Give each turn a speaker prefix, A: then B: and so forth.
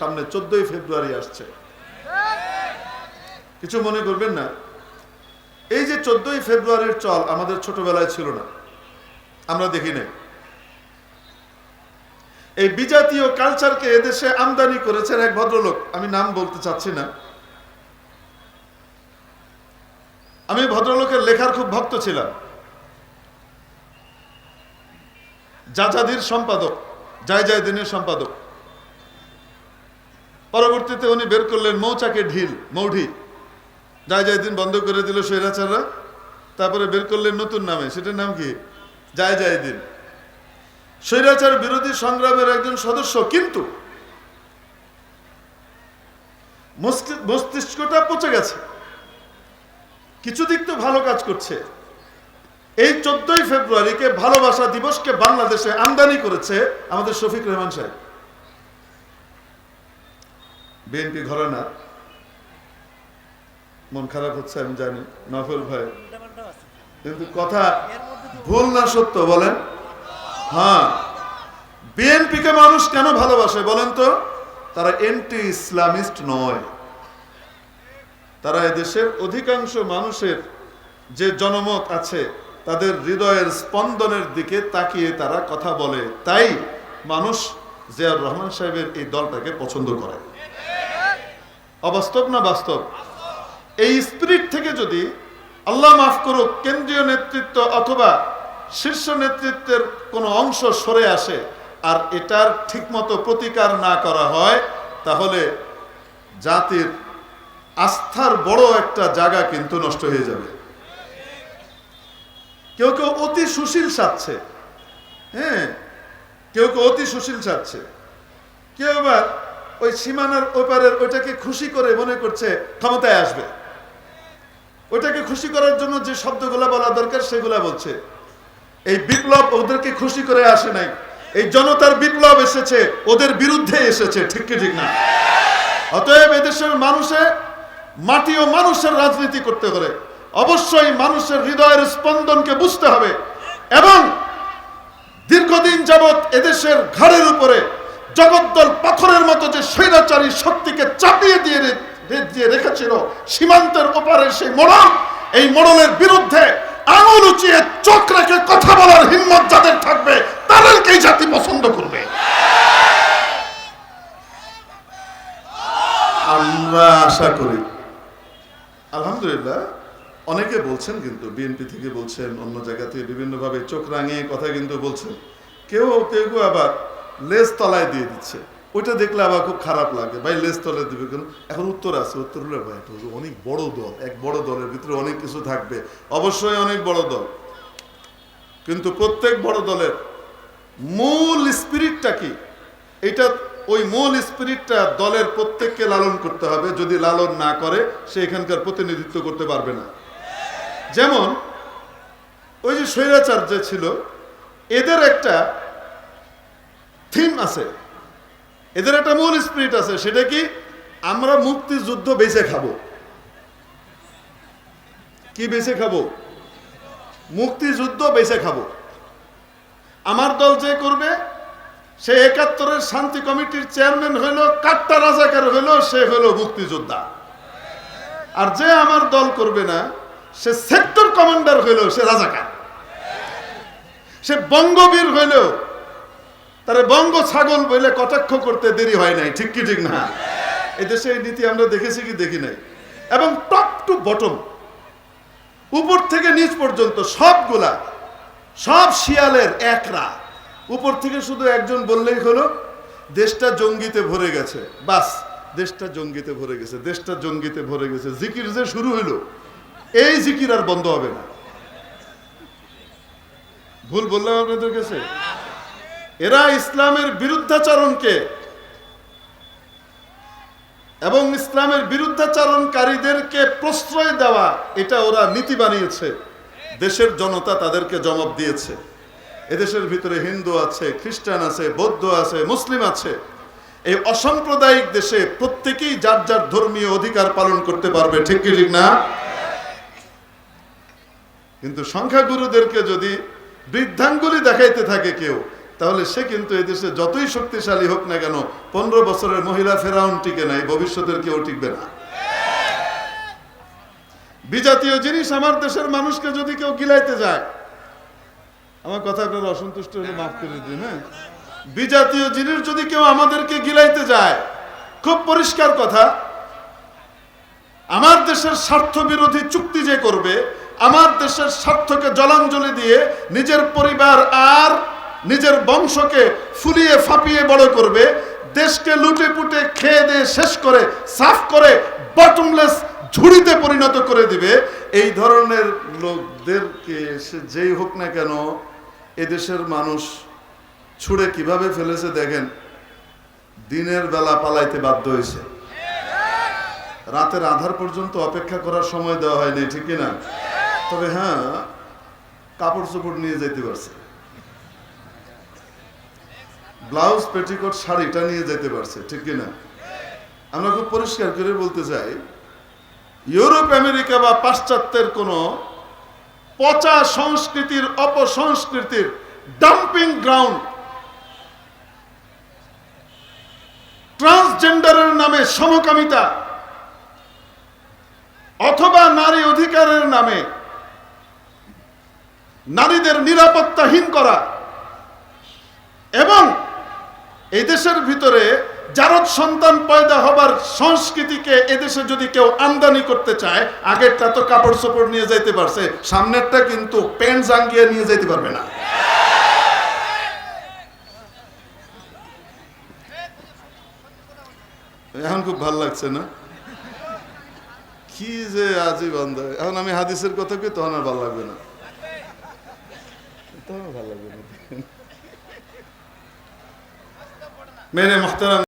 A: সামনে চোদ্দই ফেব্রুয়ারি আসছে। কিছু মনে করবেন না। এই যে চোদ্দই ফেব্রুয়ারির চল আমাদের ছোটবেলায় ছিল না। আমরা দেখি নাই। এই বিজাতীয় কালচারকে এদেশে আমদানি করেছেন এক ভদ্রলোক। আমি নাম বলতে চাচ্ছি না। আমি ভদ্রলোকের লেখার খুব ভক্ত ছিলাম। যাজাদির সম্পাদক, জয় জয় দিনের সম্পাদক। পরবর্তীতে উনি বের করলেন মৌচাকে ঢিল, মৌঢি। জয় জয় দিন বন্ধ করে দিল স্বৈরাচাররা। তারপরে বের করলেন নতুন নামে, সেটার নাম কি? জয় জয় দিন। স্বৈরাচার বিরোধী সংগ্রামের একজন সদস্য, কিন্তু মস্তিষ্কটা পচে গেছে। কিছু দিক তো ভালো কাজ করছে। এই চোদ্দই ফেব্রুয়ারিকে ভালোবাসা দিবসকে বাংলাদেশে আমদানি করেছে আমাদের শফিক রহমান সাহেব। বিএনপি ঘরানা মন খারাপ হচ্ছে, আমি জানি। নফল ভাই। কিন্তু কথা ভুল না সত্য, বলেন। হ্যাঁ। বিএনপিকে মানুষ কেন ভালোবাসে, বলেন তো? তারা এন্টি ইসলামিস্ট নয়। তারা এদেশের অধিকাংশ মানুষের যে জনমত আছে, তাদের হৃদয়ের স্পন্দনের দিকে তাকিয়ে তারা কথা বলে। তাই মানুষ জিয়াউর রহমান সাহেবের এই দলটাকে পছন্দ করে। অবাস্তব না বাস্তব? এই স্পিরিট থেকে যদি আল্লাহ মাফ করুক, কেন্দ্রীয় নেতৃত্ব অথবা শীর্ষ নেতৃত্বের কোনো অংশ সরে আসে আর এটার ঠিকমতো প্রতিকার না করা হয়, তাহলে জাতির আস্থার বড় একটা জায়গা কিন্তু নষ্ট হয়ে যাবে। কেউ কেউ অতি সুশীল সাজছে হ্যাঁ কেউ কেউ অতি সুশীল সাজছে কেউ আবার ওই সীমানার ওপারের ওইটাকে খুশি করে মনে করছে, ক্ষমতায় আসবে। ওইটাকে খুশি করার জন্য যে শব্দগুলো বলা দরকার, সেগুলা বলছে। এই বিপ্লব ওদেরকে খুশি করে আসে নাই। এই জনতার বিপ্লব এসেছে, ওদের বিরুদ্ধে এসেছে, ঠিক কি, ঠিক না? অতএব এদেশের মানুষে মাটি ও মানুষের রাজনীতি করতে হবে। অবশ্যই মানুষের হৃদয়ের স্পন্দনকে বুঝতে হবে এবং দীর্ঘদিন যাবৎ এদেশের ঘাড়ের উপরে জগদ্দল পাথরের মতো যে স্বৈরাচারী শক্তিকে চাপিয়ে দিয়ে দিয়ে রেখেছিল সীমান্তের ওপারে সেই মোড়ল এই মোড়লের বিরুদ্ধে আঙুল উঁচিয়ে চোখ রেখে কথা বলার হিম্মত যাদের থাকবে তাদেরকেই জাতি পছন্দ করবে। আমরা আশা করি। আলহামদুলিল্লাহ অনেকে বলছেন কিন্তু বিএনপি থেকে বলছেন অন্য জায়গা থেকে বিভিন্নভাবে চোখ রাঙিয়ে কথা কিন্তু বলছেন। কেউ কেউ কেউ আবার লেজ তলায় দিয়ে দিচ্ছে। ওইটা দেখলে আবার খুব খারাপ লাগে। ভাই, লেজ তলায় দিবে কেন? এখন উত্তর আছে, উত্তর হলে, ভাই অনেক বড় দল, এক বড় দলের ভিতরে অনেক কিছু থাকবে। অবশ্যই অনেক বড় দল। কিন্তু প্রত্যেক বড় দলের মূল স্পিরিটটা কি? এটা ওই মূল স্পিরিটটা দলের প্রত্যেককে লালন করতে হবে। যদি লালন না করে, সে এখানকার প্রতিনিধিত্ব করতে পারবে না। যেমন, ওই যে স্বৈরাচার যে ছিল, এদের একটা থিম আছে। এদের একটা মূল স্পিরিট আছে, সেটা কি? আমরা মুক্তিযুদ্ধ বেঁচে খাব। কি বেঁচে খাব? মুক্তিযুদ্ধ বেঁচে খাব। আমার দল যে করবে, সে একাত্তরের শান্তি কমিটির চেয়ারম্যান হইল, কাট্টা রাজাকার হইল, সে হইল মুক্তিযোদ্ধা। আর যে আমার দল করবে না, সে সেক্টর কমান্ডার হইল, সে রাজাকার। সে বঙ্গবীর হইল তারে বঙ্গ ছাগল বলে কটাক্ষ করতে দেরি হয় নাই, ঠিক কি, ঠিক না? এদেশে এই নীতি আমরা দেখেছি কি, দেখি নাই। এবং টপ টু বটম উপর থেকে নিচ পর্যন্ত সবগুলা, সব শিয়ালের একরা। উপর থেকে শুধু একজন বললেই হলো, দেশটা জঙ্গিতে ভরে গেছে। বাস, দেশটা জঙ্গিতে ভরে গেছে, দেশটা জঙ্গিতে ভরে গেছে। জিকির যে শুরু হইল, এই জিকির আর বন্ধ হবে না। ভুল বললাম আপনাদের কাছে? এরা ইসলামের বিরুদ্ধাচরণকে এবং ইসলামের বিরুদ্ধাচরণকারীদেরকে প্রশ্রয় দেওয়া, এটা ওরা নীতি বানিয়েছে। দেশের জনতা তাদেরকে জবাব দিয়েছে। এদেশের ভিতরে হিন্দু আছে, খ্রিস্টান আছে, বৌদ্ধ আছে, মুসলিম আছে। এই অসাম্প্রদায়িক দেশে প্রত্যেকেই যার যার ধর্মীয় অধিকার পালন করতে পারবে, ঠিক কি, ঠিক না? কিন্তু সংখ্যাগুরুদেরকে যদি বৃদ্ধাঙ্গুলি দেখাইতে থাকে কেউ তাহলে সে কিন্তু এদেশে যতই শক্তিশালী হোক না কেন, পনেরো বছরের মহিলা ফেরাউন টিকে নাই ভবিষ্যতের কেউ টিকবে না। বিজাতীয় জিনিস আমার দেশের মানুষকে যদি কেউ গিলাইতে যায়, আমার কথা আপনারা অসন্তুষ্ট হলে মাফ করে দিন হ্যাঁ? বিজাতীয় জিনিস যদি কেউ আমাদেরকে গিলাইতে যায়, খুব পরিষ্কার কথা, আমার দেশের স্বার্থ বিরোধী চুক্তি যে করবে, আমার দেশের স্বার্থকে জলাঞ্জলি দিয়ে নিজের পরিবার আর নিজের বংশকে ফুলিয়ে ফাপিয়ে বড় করবে, দেশকে লুটে পুটে খেয়ে দিয়ে শেষ করে, সাফ করে বটমলেস ঝুড়িতে পরিণত করে দিবে। এই ধরনের লোকদেরকে সে যেই হোক না কেন, এদেশের মানুষ ছুড়ে কীভাবে ফেলেছে দেখেন, দিনের বেলা পালাইতে বাধ্য হয়েছে। রাতের আধার পর্যন্ত অপেক্ষা করার সময় দেওয়া হয়নি, ঠিক না তবে হ্যাঁ কাপড় চোপড় নিয়ে যেতে পারছে। ব্লাউজ, পেটিকোট শাড়িটা নিয়ে যেতে পারছে, ঠিক না আমরা খুব পরিষ্কার করে বলতে চাই, ইউরোপ, আমেরিকা বা পাশ্চাত্যের কোনো পচা সংস্কৃতির, অপসংস্কৃতির ডাম্পিং গ্রাউন্ড ট্রান্সজেন্ডারের নামে সমকামিতা অথবা নারী অধিকারের নামে নারীদের নিরাপত্তাহীন করা এবং এই দেশের ভিতরে জারদ সন্তান পয়দা হবার সংস্কৃতিকে এদেশে যদি কেউ আমদানি করতে চায়, আগেরটা তো কাপড় চোপড় নিয়ে যাইতে পারছে, সামনেরটা কিন্তু প্যান্ট জাঙ্গিয়ে নিয়ে যাইতে পারবে না। এখন খুব ভালো লাগছে না? কি যে আজই বন্ধ এখন আমি হাদিসের কথা কই, তখন আর ভালো লাগবে না। তখন ভালো লাগবে না। মেনে মোহতারাম